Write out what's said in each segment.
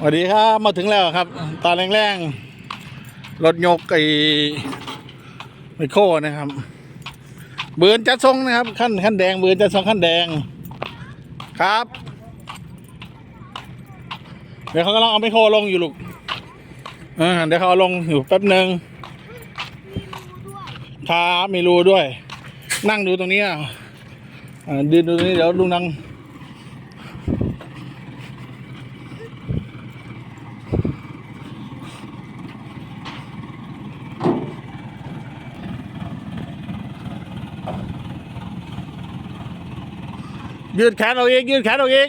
สวัสดีครับมาถึงแล้วครับ ตอนแรงๆรถยกไอ้ไมโครนะครับเบือนจัดทรงนะครับขั้นขั้นแดงเบือนจัดทรงขั้นแดงครับ เดี๋ยวเขากำลังเอาไมโครลงอยู่ลูกเดี๋ยวเขาเอาลงอยู่แป๊บหนึ่งครับมีรูด้วย นั่งดูตรงนี้อะอ่ายืนดูตรงนี้เดี๋ยวลุงนั่ง ยืดแขนเอาอีกยืดแขนเอาอีก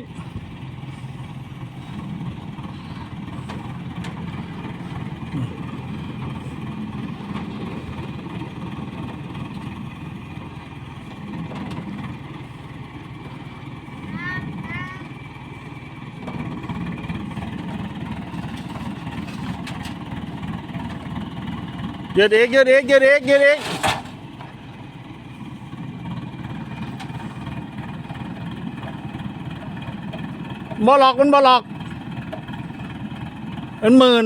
ยืดอีกยืดอีกยืดอีกยืดอีก บ่หลอกมันบ่หลอกเป็นหมื่น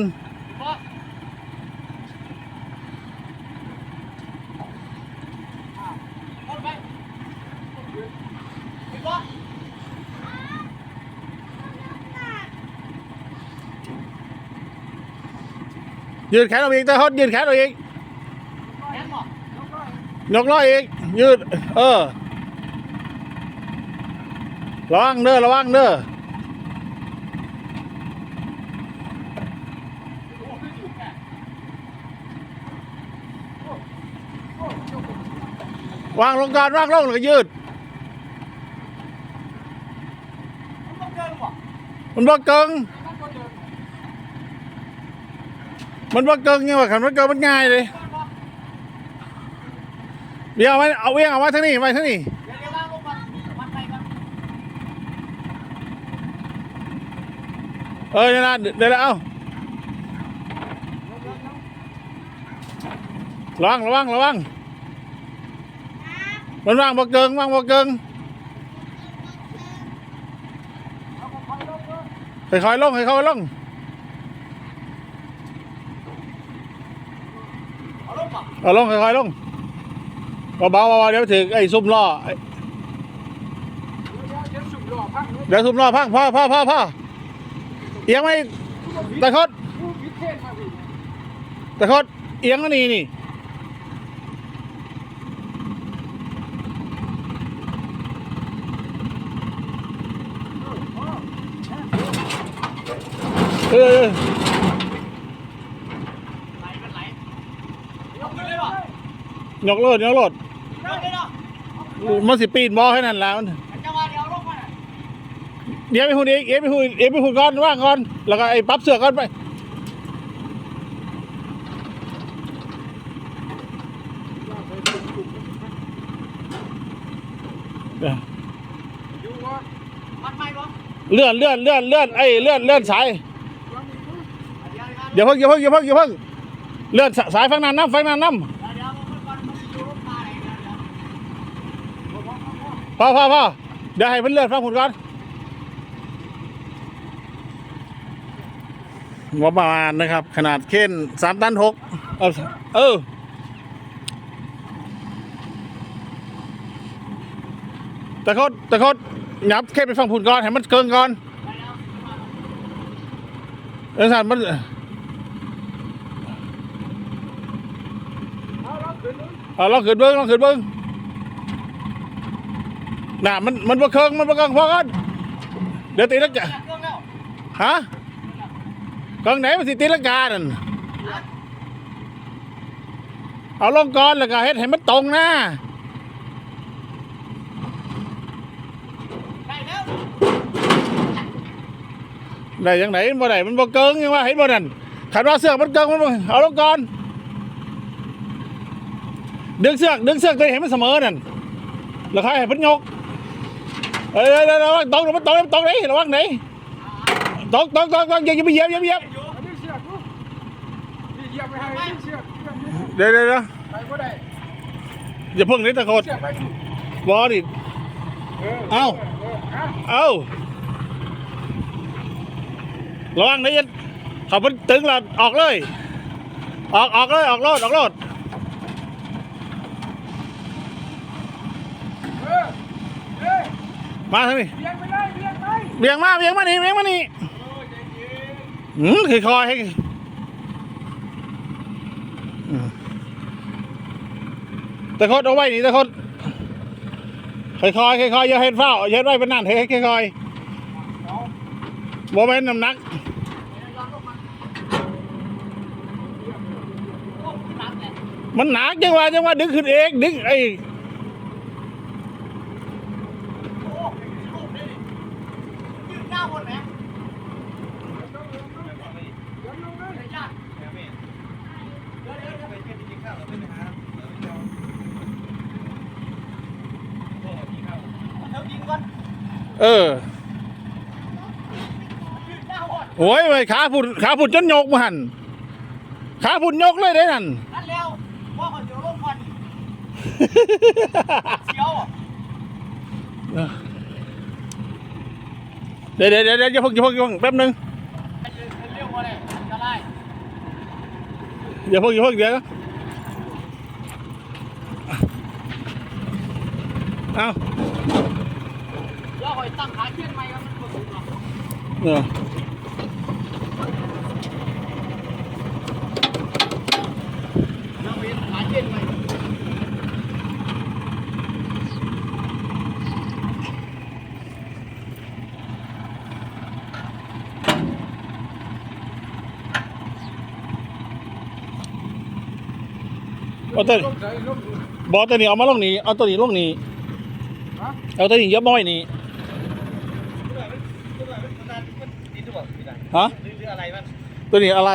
ยืดแขนเอาอีกแต่ฮอดยืดแขนเอาอีกยกล้ออีก ยืด เออ ระวังเด้อระวังเด้อ วางลงก่อนวางลงแล้วก็ยืด มันบ่เกิงมันบ่เกิงยังว่าขันมันเกิงมันง่ายเลยเดี๋ยวเอาไว้เอาเวียงเอาไว้ทั้งนี้ไว้ทั้งนี้เออเดี๋ยนะเดี๋ยวนะเอ้าระวังระวังระวัง มันว่างบ่เกิงว่างบ่เกิงค่อยๆลงค่อยๆลงเอาลงค่อยๆลงเบาๆเบาๆเดี๋ยวถึงไอ้ซุ่มล้อไอ้เดี๋ยวซุ่มล้อพังพ่อพ่อพ่อพ่อเอียงไหมตะคดตะคดเอียงก็นี่นี่ เออเออยกโลดยกโลดมันสิปีนบอให้นั่นแล้วเดี๋ยวไปหุ่นอีกเดี๋ยวไปหุ่นเดี๋ยวไปหุ่นก่อนว่างก่อน แล้วก็ไอ้ปั๊บเสือก่อนไปเลื่อนเลื่อนเลื่อนเลื่อนไอ้เลื่อนเลื่อนสาย อย่าเพิ่งอย่าเพิ่งอย่าเพิ่งอย่าเพิ่งเลือนสายฟังน้ำน้ำฟังน้ำน้ำพอพอพอเดี๋ยวให้เพิ่นเลือนฟังผลก่อนว่าประมาณนะครับ ขนาดเค้นสามตันหกเอาเออตะคดตะคดยับแค่ไปฟังผุนก่อนให้มันเกินก่อนเออสันมัน เอาลองขึ้นเบิ้งลองขึ้นเบิ้งน่ะมันมันบ่เคิงมันบ่เคิงพอกันเดี๋ยวตีลังกาฮะเคิงไหนมันสิตีลังกานั่นเอาลงก่อนแล้วก็เฮ็ดให้มันตรงนะได้ยังไหนบ่ได้มันบ่เกิงยังว่าเห็นบ่นั่นขันว่าเสือกมันเกิงมันบ่เอาลงก่อน ดึงเสือกดึงเสือกตัวเห็นมันเสมอนั่นแล้วใครให้มันยกเอ้ยระวังตรงมันตรงมันตรงไหนระวังไหนตรงตรงตรงตรงอย่าอย่าไปเหยียบอย่าไปเหยียบเดี๋ยวเดี๋ยวอย่าเพิ่งนี้ตะโกนบอดิเอ้าเอ้าระวังนะย็นขาเพิ่นตึงแล้วออกเลย ออกออกเลยออกรถออกรถเออเฮ้ย มาทางนี้เบียงไปเลยเบียงไปเบี่ยงมาเบี่ยงมานี่เบี่ยงมานี่โอ้ยใจเย็นอืมค่อยๆให้อืมตะคดเอาไว้นี่ตะคดค่อยๆค่อยๆอย่าเห็นเฝ้าอย่าเห็นไว้เป็นนั่นเฮ้ยค่อยเอาๆบ่แม่นน้ำหนักมันหนักจังว่าจังว่าดึงขึ้นเองดึงไอ้ เออโอ้ยเว้ยขาผุดขาผุดจนยกมาหันขาผุดยกเลยได้นั่นนั่นแล้วพ่อคนเดียวลงควันเชียวอะเดี๋ยวเดี๋ยวเดี๋ยวอย่าเพิ่งอย่าเพิ่งอย่าเพิ่งแป๊บนึงเป็นเรื่องอะไรจะไล่อย่าเพิ่งอย่าเพิ่งเดี๋ยวเอาแล้ว คอยตั้งขาเทียนใหม่ก็มันก็ถูกหรอกเออแล้วเป็นขาเทียนใหม่เอาตัวลงใจลงบอตัวนี้เอามาลงนี้เอาตัวนี้ลงนี้ฮะเอาตัวนี้เยอะบ่อยนี้ฮะ หรืออะไรมัน ตัวนี้อะไร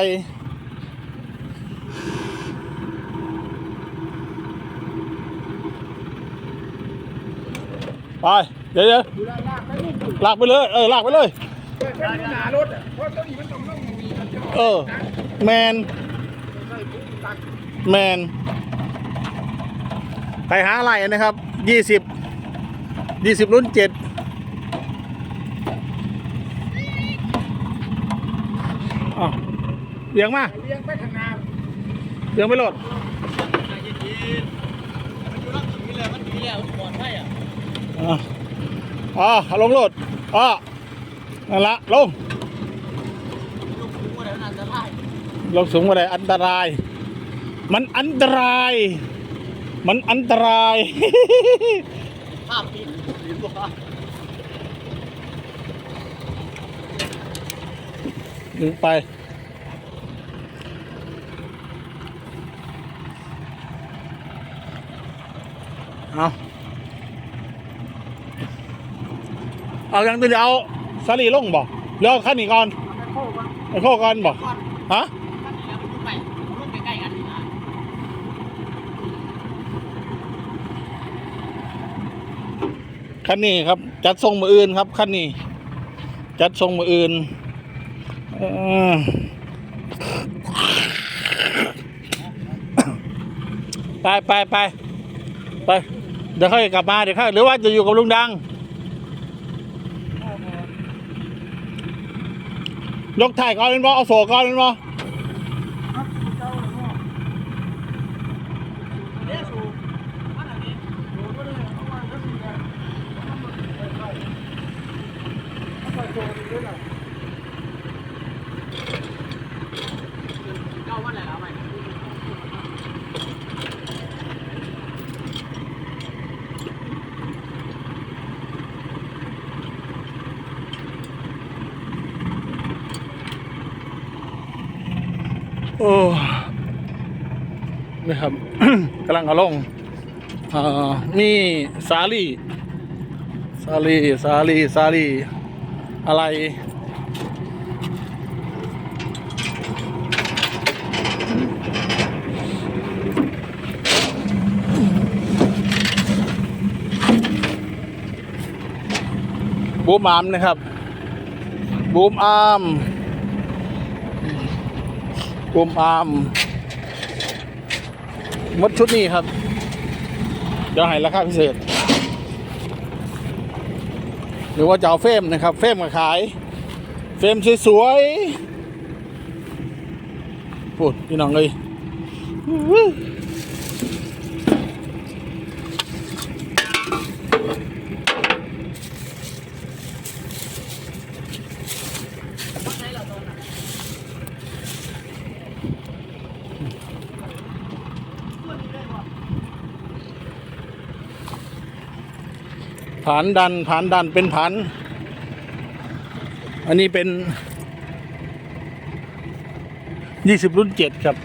ไป เดี๋ยวเดี๋ยวลากไปเลย เออลากไปเลย เออ แมน แมน ไปหาอะไรนะครับ ยี่สิบ ยี่สิบรุ่นเจ็ดอ้าวเลี้ยงมาเลี้ยงไปทางนาเลี้ยงไปโหลดใจเย็นๆมันอยู่รักถึงนี่เลยมันดีแล้วปลอดภัยอะอะอ๋อลงโหลดอ๋อนั่นละลงลูกกูอะไรมันอันตรายลงสูงมาเลยอันตราย มันอันตราย มันอันตรายภาพปิดหรือว่าดึงไป เอาเอายังตัวเดียวเอาสลีลงบ่เร็วขั้นนี้ก่อนไปโค้งก่อนไปโคกันบ่ก่อนฮะขั้นนี้แล้วมันยุ่งไปรุ่นใกล้ๆกันนี่นะขั้นนี้ครับ จัดทรงมืออื่นครับขั้นนี้ จัดทรงมืออื่นเออไปไปไปไป เดี๋ยวค่อยกลับมาเดี๋ยวค่อยหรือว่าจะอยู่กับลุงดัง ยกถ่ายก่อนเป็นบ่เอาโศกก่อนเป็นบ่ เรียกสูอันไหนนี้สูก็เลยเอาไว้ก็ดีนะเอาไปโชว์ดีด้วยนะเก้าวันไหนแล้วไหม โอ้นี่ครับ กำ ลังเอาลงอมีสาลี่สาลี่สาลี่สาลี่อะไร บูมอาร์มนะครับ บูมอาร์มบูมอาร์ม มดชุดนี้ครับ เดี๋ยวให้ราคาพิเศษ หรือว่าจะเอาเฟมนะครับ เฟมมาขาย เฟมสวยๆพูดพี่น้องเลย ผานดันผานดันเป็นผานอันนี้เป็นยี่สิบรุ่นเจ็ดครับ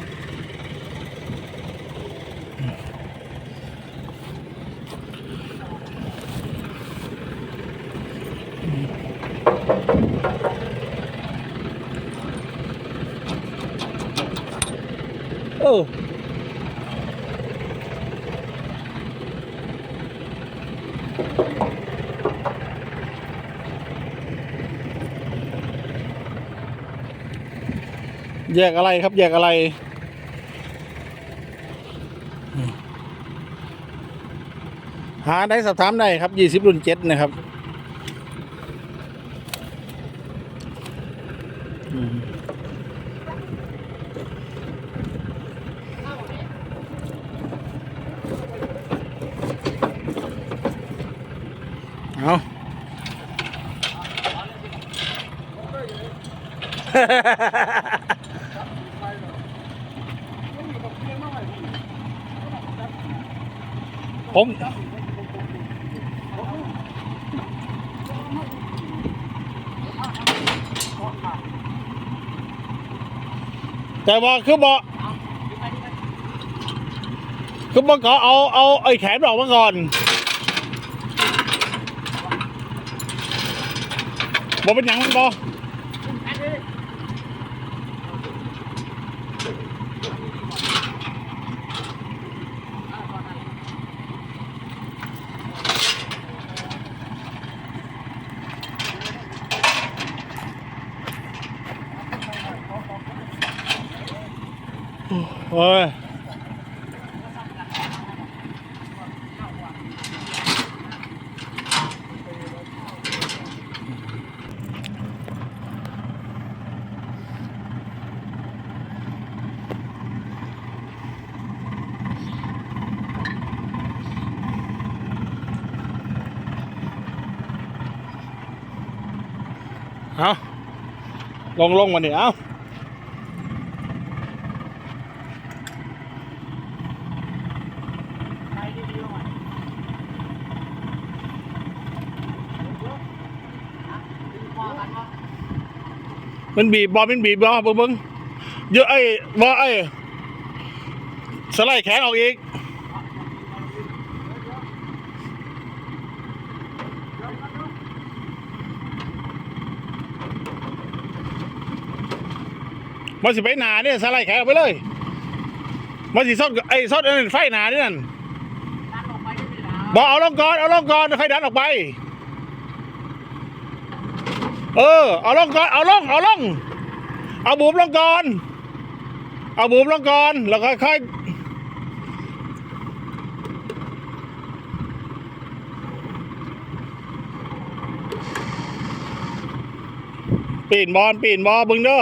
แยกอะไรครับ แยกอะไร หาได้สอบถามได้ครับยี่สิบรุ่นเจ็ดนะครับเอาฮ่าา 4 แต่ว่าคือบ่คือบ่ก็เอาเอาไอ้แขนออกมาก่อนบ่เป็นหยังมันบ่ เอาลงลงมาเนี่ยเอามันบีบบอมันบีบบอเบิ้งเบิ้งเยอะไอ้บอไอ้สไลด์แขนออกอีก มันสิไปหนาเนี่ยสไลด์แขนออกไปเลยมันสิซอดไอ้ซอดอันนั้นไฟหนาเนี่ยนั่นบอกเอาลงก่อนเอาลงก่อนไฟดันออกไป เออ เอาลงก่อนเอาลงเอาลงเอาบูมลงก่อนเอาบูมลงก่อนแล้วค่อยๆปีนบอลปีนบอลบึงเด้อ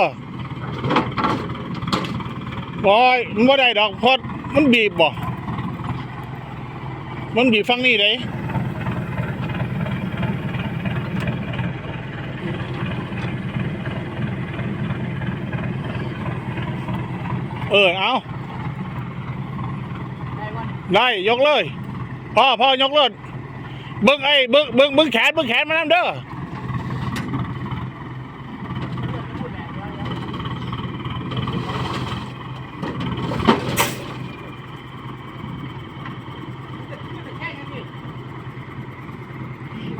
บอยมันบ่ได้ดอกเพอดมันบีบบ่ มันบีบฟังนี่เลยเออเอาได้ยกเลยพ่อพ่อยกเลยเบิ้งไอ้เบิ้งเบิ้งเบิ้งแขนเบิ้งแขนมานั่นเด้อ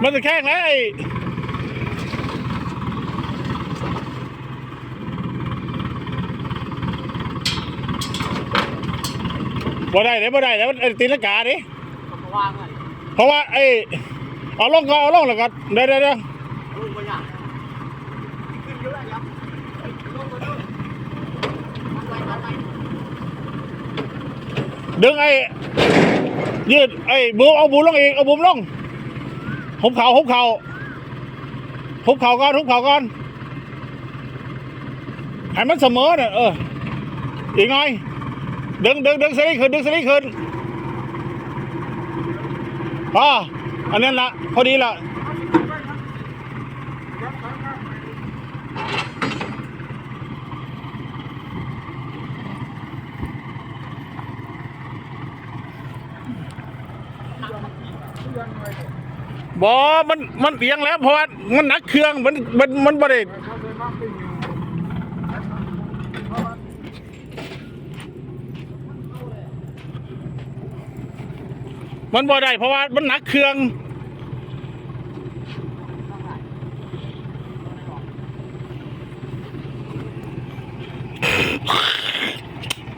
มันจะแข้งแล้วไอ้บ่ได้เด้บ่ได้แล้วมันตีลังกาดิวางเลยเพราะว่าไอ้เอาลงก่อนเอาลงแล้วก็เดี๋ยวเดี๋ยวเดี๋ยวลุงก็อยากขึ้นเยอะแล้วครับลงมาดูมันไปมันไปดึงไอ้ยืดไอ้บูมเอาบูมลงอีกเอาบูมลง หุบเขาหุบเขาหุบเขาก่อนหุบเขาก่อนให้มันเสมอเนี่ยเอออีกไงดึงดึงดึงสลิขึ้นดึงสลิขึ้นอ่าอันนี้นละพอดีละ บอมันมันเอียงแล้วเพราะว่ามันหนักเครื่องมันมันมันบริเมันบ่ได้เพราะว่ามันหนักเครื่อง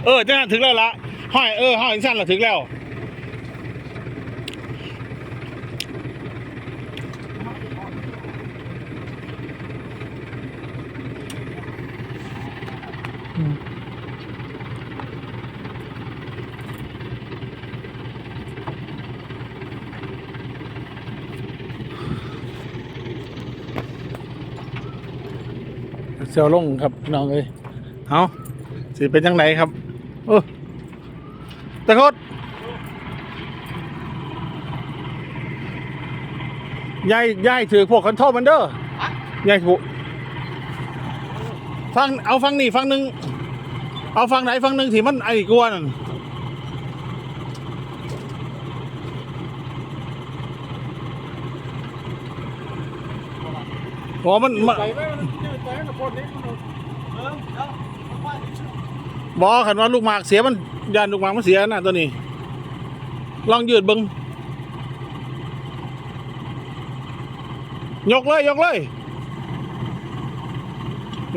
เออจังนั้นถึงแล้วละห้อยเออห้อยสั้นละถึงแล้ว เซลลงครับพี่น้องเอ้ยเอาสิเป็นยังไงครับเออตะโคดยายยายถือพวกคอนโทรลมันเด้อยายถูกฟังเอาฟังนี่ฟังหนึ่งเอาฟังไหนฟังหนึ่งที่มันไอ้กวนนโอ้มันมัน บอขันว่าลูกหมากเสียมันยานลูกหมากมันเสียนะตัวนี้ ลองยืดบิงยกเลยยกเลย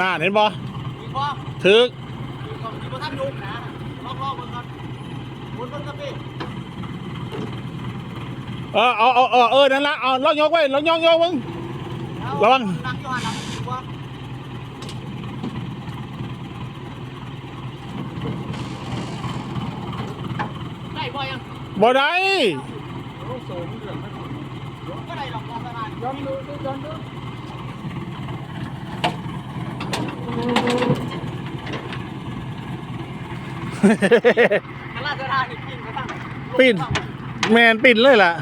น่าเห็นบอถืออีกเออเอาเอาเออเออนั่นละเอาลองยกไว้ลองยกยกมึงระวัง นั่งอยู่หันหลังอีกว่าได้ บ่ยังบ่ได้โอ้โหเดือดไม่ก็ได้หรอกมองขนาดย้อนดูย้อนดูขนาดจะได้นี่ปิ้นก็ตั้งปิ้นแมนปิ่นเลยล่ะ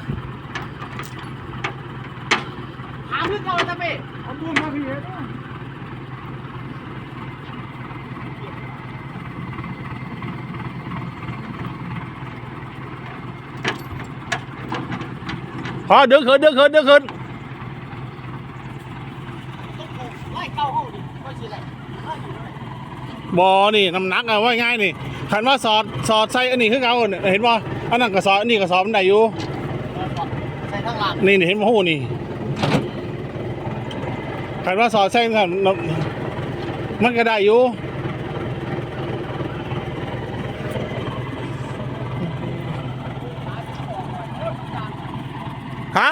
หาพึ่งเอาจะไปเอาบุญมาพี่เอ๋ด้ว อเดือขึ้นเดือขึ้นเดือขึ้นต้องโกงไล่เข้าห้องดิไม่ใช่ไรไล่อยู่นั่นแหละบอนี่น้ำหนักอาไว้ง่ายนี่ขันว่าสอดสอดใส่อันนี้คือเขาเนี่ยเห็นบ่อันนั้นก็สอดอันนี้ก็สอดมันได้อยู่ใส่ข้างหลังนี่นี่เห็นมาหูนี่ขันว่าสอดใส่มันมันก็ได้อยู่ ฮะ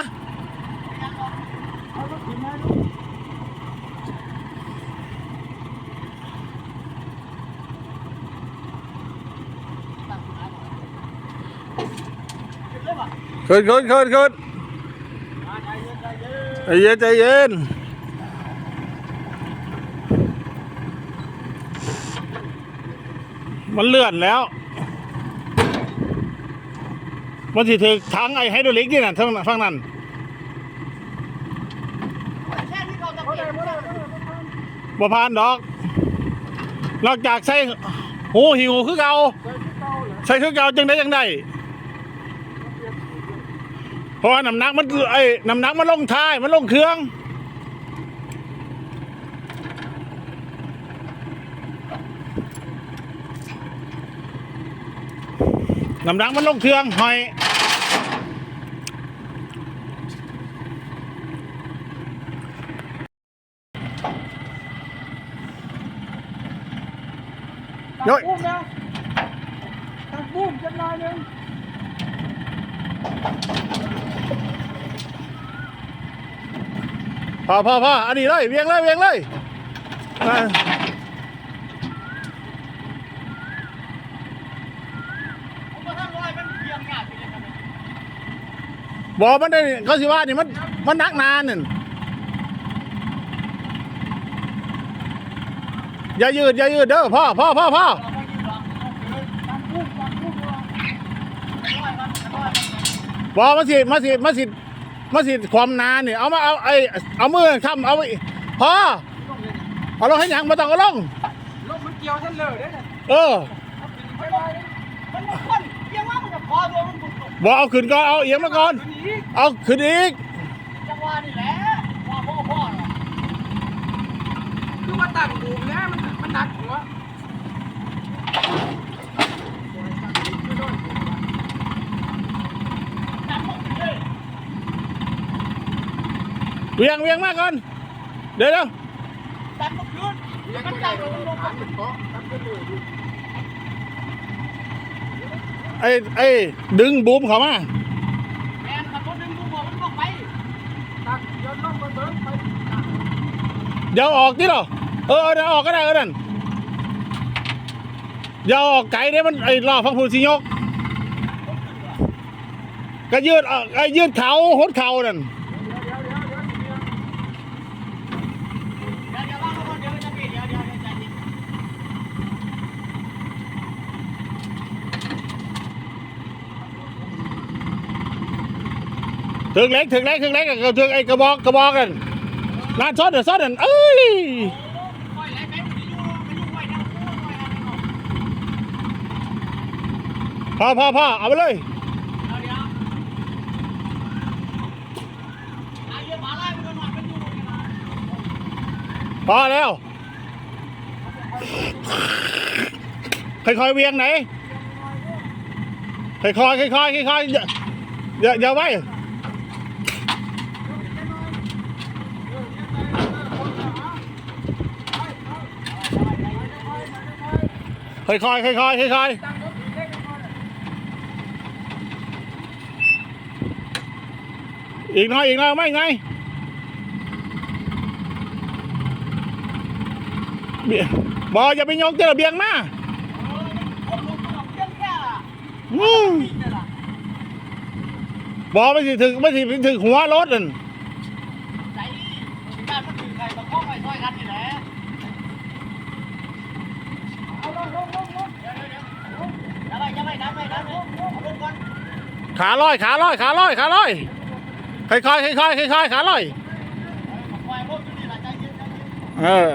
เอารถขึ้นมาดูตั้งขาหน่อยขึ้นเลยป่ะ ขึ้นขึ้นขึ้นขึ้นใจเย็นใจเย็นใจเย็นมันเลื่อนแล้ว มันสิถึงทางไอ้ไฮโดรลิกนี่น่ะทางฝั่งนั้นทาจะเก็บบ่ผ่านดอก นอกจากใส่หูหิวคือเก่าใส่คือเก่าจังได้จังได้ เพราะว่าน้ำหนักมันไอ้น้ำหนักมันลงท้ายมันลงเครื่องน้ำหนักมันลงเครื่องหอยตักปุ้มนะตักปุ้มจำนายหนึ่ง พอพอพออันนี้เลยเวียงเลยเวียงเลยอ่าผมก็ทั้งร้อมันเพียงงานไปเลยครับอกมันได้เขาสิว่านี่มันมันนักนานนั่อย่ายืดอย่ายืดเด้อพ่อพ่อพ่อพ่อ เราไม่ยืดหรอกตั้งคู่ตั้งคู่รอร้อยมันร้อยมัน บอมาสิมาสิมาสิมาสิความนานนี่เอามาเอาไอเอามือทำเอาไว้พ่อต้องเล่นเอาลงให้หยังมาต้องเอาลงลมมันเกี่ยวท่านเลยเด้เนี่ยเออไปไปมันมันคนเกี่ยวว่ามันจะพอตัวมันบุกบอเอาขึ้นก่อนเอาเอียงมาก่อนหนีเอาขึ้นอีกจังหวะนี่แหละพ่อพ่อพ่อคือมาตั้งบูมนะมันมันหนักหัว วียงเวียงมาก่อน เดี๋ยวเดี๋ยวดันมาคืนมันตั้งลงลงมันเกาะตั้งขึ้นเลยไอไอดึงบูมเขามาแมนขับรถดึงบูมมันก็ไปตักย้อนลงมาเบิ้งไปเดี๋ยวออกที่หรอเออเดี๋ยวออกก็ได้เออนั่นอย่าออกไกลเด้มันไอ้รอฟังพูดสิยก ก็ยืดออกไอ้ยืดเขาหดเข่านั่น เดี๋ยวเดี๋ยวว่างก่อนเดี๋ยวจะปิดเดี๋ยวเดี๋ยวใจเย็น ถึงเล็กถึงเล็กถึงเล็กก็ถึงไอ้กระบอกกระบอกกันลานซ้อดเดี๋ยวซอดนั่นเอ้อยไหลไปมันจะอยู่มันอยู่ไว้นะปล่อยพ่อพ่อพ่อเอาไปเลยพอแล้วค่อยๆเวียงไหนค่อยๆค่อยๆค่อยๆอย่าอย่าไว้ ค่อยๆค่อยๆค่อยๆอีกหน้อยอีกหน้อยไม่ไงเบียบออย่าไปยกเจอเบียงมาคนลงมาเพี้ยนแค่ละอืมนี่เนี่ยล่ะบอไม่สิถึงไม่สิถึงหัวรถนั่น ใจการมันถือใครต้องข้องไปซอยกันนี่แหละเอาลงลงลงลงเดี๋ยวเดี๋ยวเดี๋ยวดันไปดันไปดันไปดันไปเอาลงก่อน ขาลอยขาลอยขาลอยขาลอยค่อยๆค่อยๆค่อยๆขาลอยปล่อยรถอยู่นี่ล่ะใจเย็นใจเย็นเออ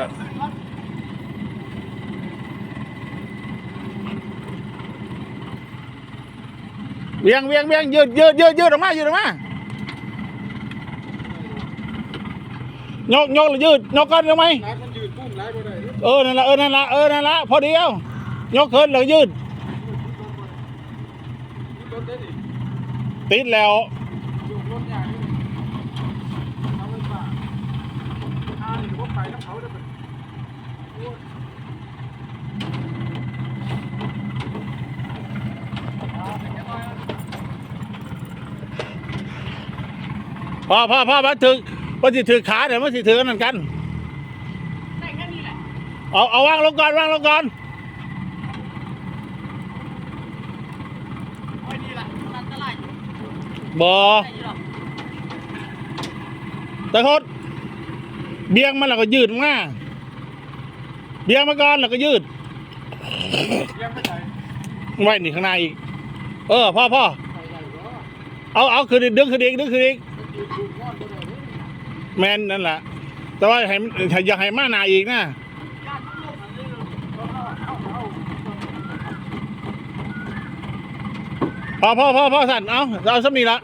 เวียงเวียงเวียงยืดยืดยืดยืดออกมายืดออกมายกยกยืดยกก้อนได้ไหมน้ำมันยืดปุ้มไหลบ่ได้เออนั่นละเออนั่นละเออนั่นละพอดีเอายกขึ้นแล้วยืด รถได้ดิ ติดแล้วยกรถใหญ่เอาไว้ป่าอ่านี่ผมไปน้ำเขาได้เป็นพอพอพอมาถึงมันสิถือขาเดี๋ยวมันสิถืออันนั่นกันได้แค่นี้แหละเอาเอาวางลงก่อนวางลงก่อน ไว้นี่แหละมันอันตรายอยู่ บอได้อยู่ตะโคดเบียงมันแล้วก็ยืดมาเบียงมาก่อนแล้วก็ยืดไม่ใส่ไว้นี่ข้างในอีก เออพ่อพ่อเอาเอาคืนอีกดึงคืนอีกดึงคืนอีกมันยืดยืดงแมนนั่นแหละแต่ว่าให้อย่าให้มาหนาอีกนะ ญาติมันลงอันนี้เลยเอาเอาเอาเอา พ่อพ่อพ่อพ่อสั่นเอาเราสมีละ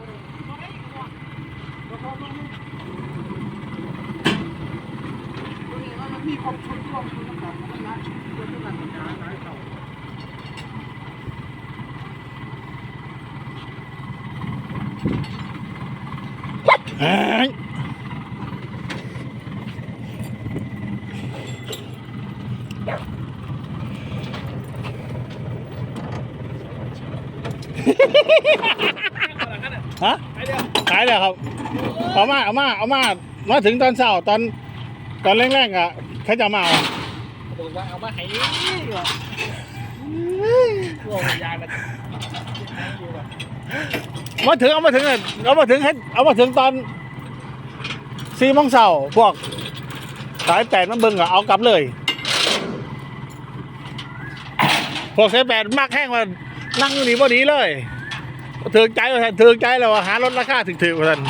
มีความชุนความชุนต่างๆมันนะเรื่องการทำงานหลายเต่า เอ้ย ฮะไปเดียวขายแล้วครับ เอามาเอามาเอามามาถึงตอนเช้าตอนตอนแรกๆอะเขาจะมาเอาบอกว่าเอามาให้ก่อนโอ้ยยายมันอยู่อะมาถึงเอามาถึงเอามาถึงให้เอามาถึงตอนสี่โมงเช้าพวกสายแปดน้ำเบิงอะเอากลับเลยพวกเซแปดมักแห้งว่านั่งอยู่นี่พอดีเลย ถือใจว่าท่านถือใจแล้วว่าหารถราคาถึกๆว่าท่าน